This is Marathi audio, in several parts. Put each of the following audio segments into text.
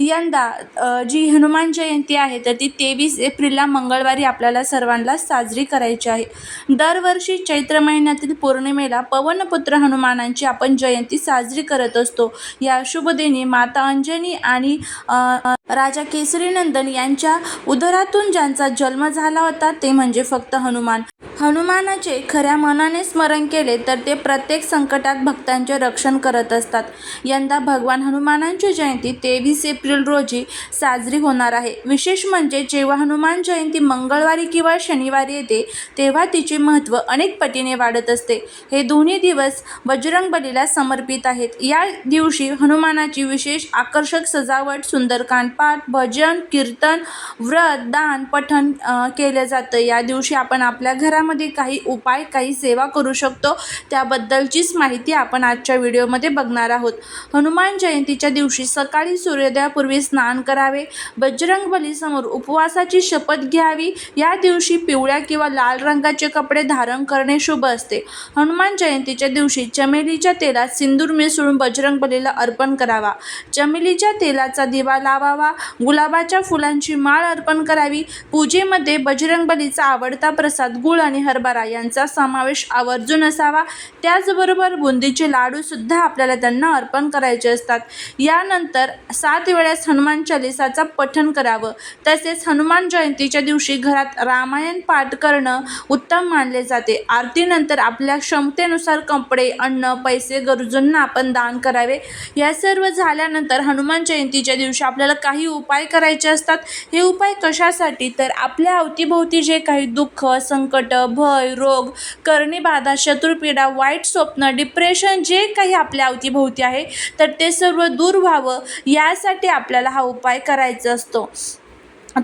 यंदा जी हनुमान जयंती आहे तर ती तेवीस एप्रिलला मंगळवारी आपल्याला सर्वांना साजरी करायची आहे. दरवर्षी चैत्र महिन्यातील पौर्णिमेला पवनपुत्र हनुमानांची आपण जयंती साजरी करत असतो. या शुभ दिनी माता अंजनी आणि राजा केसरी राजा केसरीनंदन यांच्या उदरातून ज्यांचा जन्म झाला होता ते म्हणजे फक्त हनुमान. हनुमानाचे खऱ्या मनाने स्मरण केले तर ते प्रत्येक संकटात भक्तांचे रक्षण करत असतात. यंदा भगवान हनुमानांची जयंती तेवीस एप्रिल रोजी साजरी होणार आहे. विशेष म्हणजे जेव्हा हनुमान जयंती मंगळवारी किंवा शनिवारी येते तेव्हा तिचे महत्त्व अनेक पटीने वाढत असते. हे दोन्ही दिवस बजरंग बलीला समर्पित आहेत. या दिवशी हनुमानाची विशेष आकर्षक सजावट सुंदरकांड पाठ भजन कीर्तन व्रत दान पठण केलं जातं. या दिवशी आपण आपल्या घरामध्ये काही उपाय काही सेवा करू शकतो. त्याबद्दलचीच माहिती आपण आजच्या व्हिडिओमध्ये बघणार आहोत. हनुमान जयंतीच्या दिवशी सकाळी सूर्योदयापूर्वी स्नान करावे बजरंग बलीसमोर उपवासाची शपथ घ्यावी या दिवशी पिवळ्या किंवा लाल रंगाचे कपडे धारण करणे शुभ असते. हनुमान जयंतीच्या दिवशी चमेलीच्या तेलात सिंदूर मिसळून बजरंग बलीला अर्पण करावा. चमेलीच्या तेलाचा दिवा लावावा गुलाबाच्या फुलांची माळ अर्पण करावी. पूजेमध्ये बजरंग बलीचा आवडता प्रसाद गुळ आणि हरभरा यांचा समावेश आवर्जून असावा. त्याचबरोबर बुंदीचे लाडू सुद्धा आपल्याला त्यांना अर्पण करायचे असतात. यानंतर सात सात वेळेस हनुमान चालिसाचा पठण करावं. तसेच हनुमान जयंतीच्या दिवशी घरात रामायण पाठ करणं उत्तम मानले जाते. आरतीनंतर आपल्या क्षमतेनुसार कपडे अन्न पैसे गरजूंना आपण दान करावे. या सर्व झाल्यानंतर हनुमान जयंतीच्या दिवशी आपल्याला काही उपाय करायचे असतात. हे उपाय कशासाठी? तर आपल्या अवतीभोवती जे काही दुःख संकट भय रोग करणीबाधा शत्रुपीडा वाईट स्वप्न डिप्रेशन जे काही आपल्या अवतीभोवती आहे तर ते सर्व दूर व्हावं. यासाठी आपल्याला हा उपाय करायचा असतो.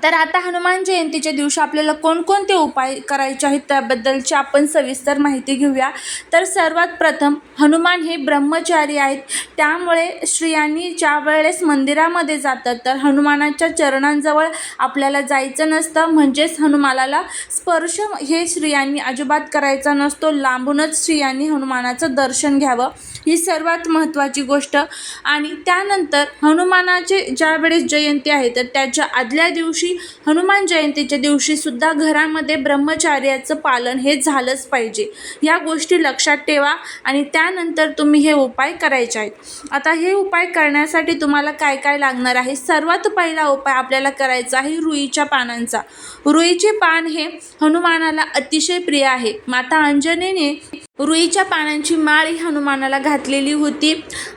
तर आता हनुमान जयंतीच्या दिवशी आपल्याला कोणकोणते उपाय करायचे आहेत त्याबद्दलची आपण सविस्तर माहिती घेऊया. तर सर्वात प्रथम हनुमान हे ब्रह्मचारी आहेत. त्यामुळे स्त्रियांनी ज्या वेळेस मंदिरामध्ये जातात तर हनुमानाच्या चरणांजवळ आपल्याला जायचं नसतं. म्हणजेच हनुमानाला स्पर्श हे स्त्रियांनी अजिबात करायचा नसतो. लांबूनच स्त्रियांनी हनुमानाचं दर्शन घ्यावं. ही सर्वात महत्त्वाची गोष्ट. आणि त्यानंतर हनुमानाचे ज्या वेळेस जयंती आहे तर त्याच्या आदल्या दिवशी हनुमान जयंतीच्या दिवशी सुद्धा घरामध्ये ब्रह्मचार्याचं पालन हे झालंच पाहिजे. या गोष्टी लक्षात ठेवा आणि त्यानंतर तुम्ही हे उपाय करायचे आहेत. आता हे उपाय करण्यासाठी तुम्हाला काय काय लागणार आहे? सर्वात पहिला उपाय आपल्याला करायचा आहे रुईच्या पानांचा. रुईचे पान हे हनुमानाला अतिशय प्रिय आहे. माता अंजनेने रुईच्या पानांची माळ ही हनुमानाला घातलेली होती.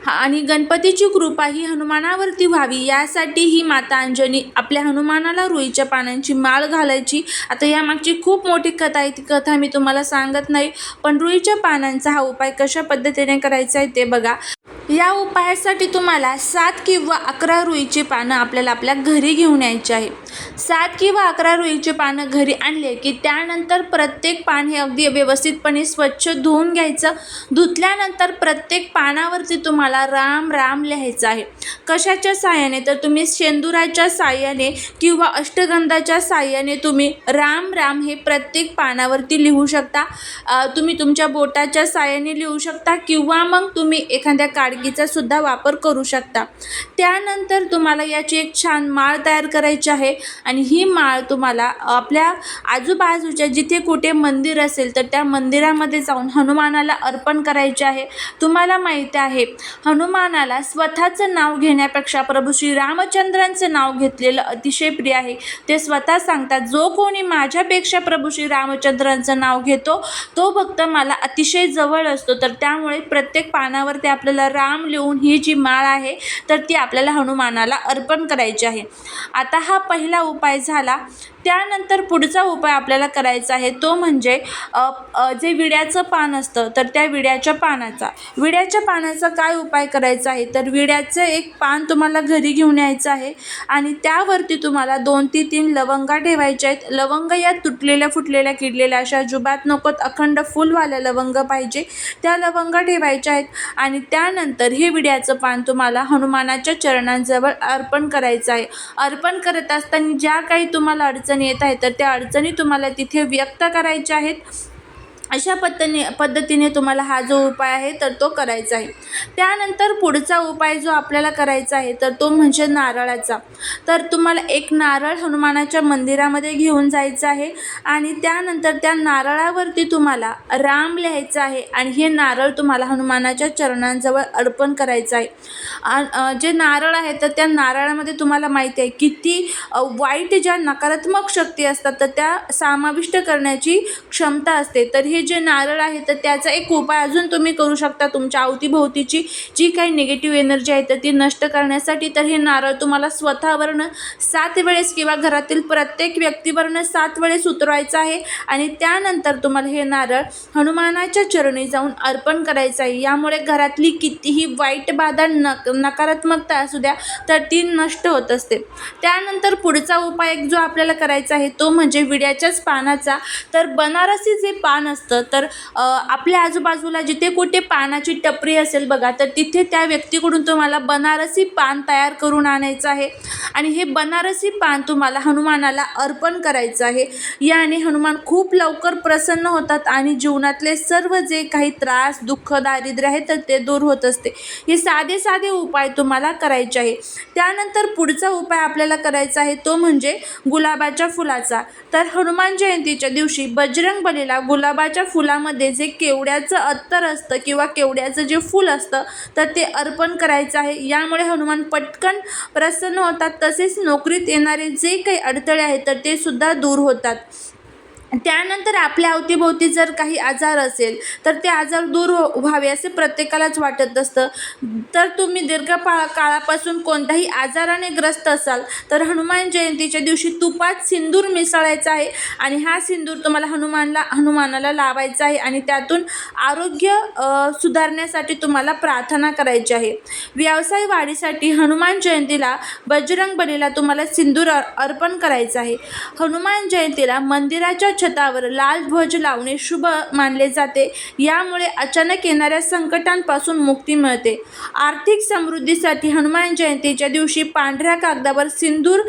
हा- आणि गणपतीची कृपा ही हनुमानावरती व्हावी. यासाठी ही माता अंजनी आपल्या हनुमानाला रुईच्या पानांची माळ घालायची. आता यामागची खूप मोठी कथा आहे. ती कथा मी तुम्हाला सांगत नाही पण रुईच्या पानांचा हा उपाय कशा पद्धतीने करायचा आहे ते बघा. या उपायासाठी तुम्हाला सात किंवा अकरा रुईची पानं आपल्याला आपल्या घरी घेऊन यायची आहे. सात किंवा अकरा रुईची पानं घरी आणले की त्यानंतर प्रत्येक पान हे अगदी व्यवस्थितपणे स्वच्छ धुवून घ्यायचं. धुतल्यानंतर प्रत्येक पानावरती तुम्हाला राम राम लिहायचं आहे. कशाच्या साहाय्याने तर तुम्ही शेंदुराच्या साहाय्याने किंवा अष्टगंधाच्या साहाय्याने तुम्ही राम राम हे प्रत्येक पानावरती लिहू शकता. तुम्ही तुमच्या बोटाच्या साहाय्याने लिहू शकता किंवा मग तुम्ही एखाद्या काडगीचा सुद्धा वापर करू शकता. त्यानंतर तुम्हाला याची एक छान माळ तयार करायची आहे. आणि ही माळ तुम्हाला आपल्या आजूबाजूच्या जिथे कुठे मंदिर असेल तर त्या मंदिरामध्ये जाऊन हनुमानाला अर्पण करायचे आहे. तुम्हाला माहिती आहे हनुमानाला स्वतःचं नाव घेण्यापेक्षा प्रभू श्री रामचंद्रांचं नाव घेतलेलं अतिशय प्रिय आहे. ते स्वतः सांगतात जो कोणी माझ्यापेक्षा प्रभू श्री रामचंद्रांचं नाव घेतो तो भक्त मला अतिशय जवळ असतो. तर त्यामुळे प्रत्येक पानावरती आपल्याला राम लिहून ही जी माळ आहे तर ती आपल्याला हनुमानाला अर्पण करायची आहे. आता हा पहिला उपाय झाला. त्यानंतर पुढचा उपाय आपल्याला करायचा आहे तो म्हणजे जे विड्याचं पान असतं तर त्या विड्याच्या पानाचा. विड्याच्या पानाचा काय उपाय करायचा आहे? तर विड्याचं एक पान तुम्हाला घरी घेऊन यायचं आहे आणि त्यावरती तुम्हाला दोन ते तीन लवंगा ठेवायच्या आहेत. लवंग या तुटलेल्या फुटलेल्या किडलेल्या अशा जुबात नकोत अखंड फुलवाल्या लवंग पाहिजे. त्या लवंगा ठेवायच्या आहेत आणि त्यानंतर हे विड्याचं पान तुम्हाला हनुमानाच्या चरणांजवळ अर्पण करायचं आहे. अर्पण करत असताना ज्या काही तुम्हाला अडचणी येत आहेत तर त्या अडचणी तुम्हाला तिथे व्यक्त करायच्या आहेत. अशा पद्धतीने पद्धतीने तुम्हाला हा जो उपाय आहे तर तो करायचा आहे. त्यानंतर पुढचा उपाय जो आपल्याला करायचा आहे तर तो म्हणजे नारळाचा. तर तुम्हाला एक नारळ हनुमानाच्या मंदिरामध्ये घेऊन जायचं आहे आणि त्यानंतर त्या नारळावरती तुम्हाला राम लिहायचं आहे आणि हे नारळ तुम्हाला हनुमानाच्या चरणांजवळ अर्पण करायचं आहे. जे नारळ आहे तर त्या नारळामध्ये तुम्हाला माहिती आहे किती वाईट ज्या नकारात्मक शक्ती असतात तर त्या समाविष्ट करण्याची क्षमता असते. तर हे जे नारळ आहे तर त्याचा एक उपाय अजून तुम्ही करू शकता तुमच्या अवतीभोवतीची. जी काही निगेटिव्ह एनर्जी आहे तर ती नष्ट करण्यासाठी तर हे नारळ तुम्हाला स्वतःवरनं सात वेळेस किंवा घरातील प्रत्येक व्यक्तीवरनं सात वेळेस उतरवायचं आहे आणि त्यानंतर तुम्हाला हे नारळ हनुमानाच्या चरणी जाऊन अर्पण करायचं आहे. यामुळे घरातली कितीही वाईट बाधा नक नकारात्मकता असू द्या तर ती नष्ट होत असते. त्यानंतर पुढचा उपाय जो आपल्याला करायचा आहे तो म्हणजे विड्याच्याच पानाचा. तर बनारसी जे पान असतं तर आपल्या आजूबाजूला जिथे कुठे पानाची टपरी असेल बघा तर तिथे त्या व्यक्तीकडून तुम्हाला बनारसी पान तयार करून आणायचं आहे. आणि हे बनारसी पान तुम्हाला हनुमानाला अर्पण करायचं आहे. याने हनुमान खूप लवकर प्रसन्न होतात आणि जीवनातले सर्व जे काही त्रास दुःख दारिद्र्य आहे तर ते दूर होत असते. हे साधे साधे उपाय तुम्हाला करायचे आहे. त्यानंतर पुढचा उपाय आपल्याला करायचा आहे तो म्हणजे गुलाबाच्या फुलाचा. तर हनुमान जयंतीच्या दिवशी बजरंग बलीला गुलाबाच्या फुलामध्ये जे केवड्याचं अत्तर असतं किंवा केवड्याचं जे फूल असतं तर ते अर्पण करायचं आहे. यामुळे हनुमान पटकन प्रसन्न होतात. तसेच नोकरीत येणारे जे काही अडथळे आहेत तर ते सुद्धा दूर होतात. त्यानंतर आपल्या अवतीभोवती जर काही आजार असेल तर ते आजार दूर हो व्हावे असे प्रत्येकालाच वाटत असतं. तर तुम्ही दीर्घपा काळापासून कोणत्याही आजाराने ग्रस्त असाल तर हनुमान जयंतीच्या दिवशी तुपात सिंदूर मिसळायचा आहे आणि हा सिंदूर तुम्हाला हनुमानला हनुमानाला लावायचा आहे आणि त्यातून आरोग्य सुधारण्यासाठी तुम्हाला प्रार्थना करायची आहे. व्यवसाय वाढीसाठी हनुमान जयंतीला बजरंग बलीला तुम्हाला सिंदूर अर्पण करायचं आहे. हनुमान जयंतीला मंदिराच्या छतावर लाल ध्वज लावणे शुभ मानले जाते. यामुळे अचानक येणाऱ्या संकटांपासून मुक्ती मिळते. आर्थिक समृद्धीसाठी हनुमान जयंतीच्या दिवशी पांढऱ्या कागदावर सिंदूर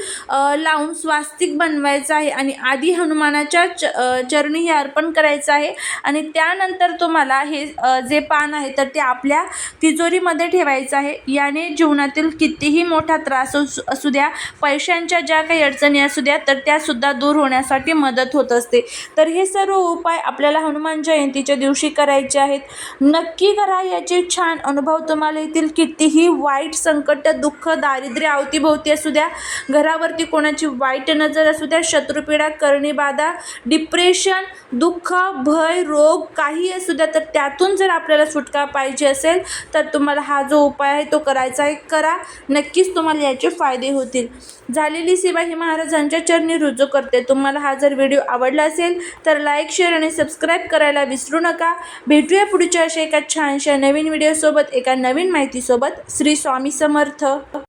लावून स्वास्तिक बनवायचं आहे आणि आधी हनुमानाच्या च चरणी हे अर्पण करायचं आहे आणि त्यानंतर तुम्हाला हे जे पान आहे तर ते आपल्या तिजोरीमध्ये ठेवायचं आहे. याने जीवनातील कितीही मोठा त्रास असू असू द्या पैशांच्या ज्या काही अडचणी असू द्या तर त्यासुद्धा दूर होण्यासाठी मदत होत असते. तर हे सर्व उपाय आपल्याला हनुमान जयंतीच्या दिवशी करायचे आहेत. नक्की करा याचे छान अनुभव तुम्हाला येतील. कितीही वाईट संकट दुःख दारिद्र्य अवतीभोवती असू द्या घरावरती कोणाची वाईट नजर असू द्या शत्रुपीडा करणीबाधा डिप्रेशन दुःख भय रोग काही असू द्या तर त्यातून जर आपल्याला सुटका पाहिजे असेल तर तुम्हाला हा जो उपाय आहे तो करायचा आहे. करा. नक्कीच तुम्हाला याचे फायदे होतील. झालेली सेवा ही महाराजांच्या चरणी रुजू करते. तुम्हाला हा जर व्हिडिओ आवडला असेल तर लाईक शेअर आणि सबस्क्राईब करायला विसरू नका. भेटूया पुढच्या अशा एका छानशा नवीन व्हिडिओसोबत एका नवीन माहितीसोबत. श्री स्वामी समर्थ.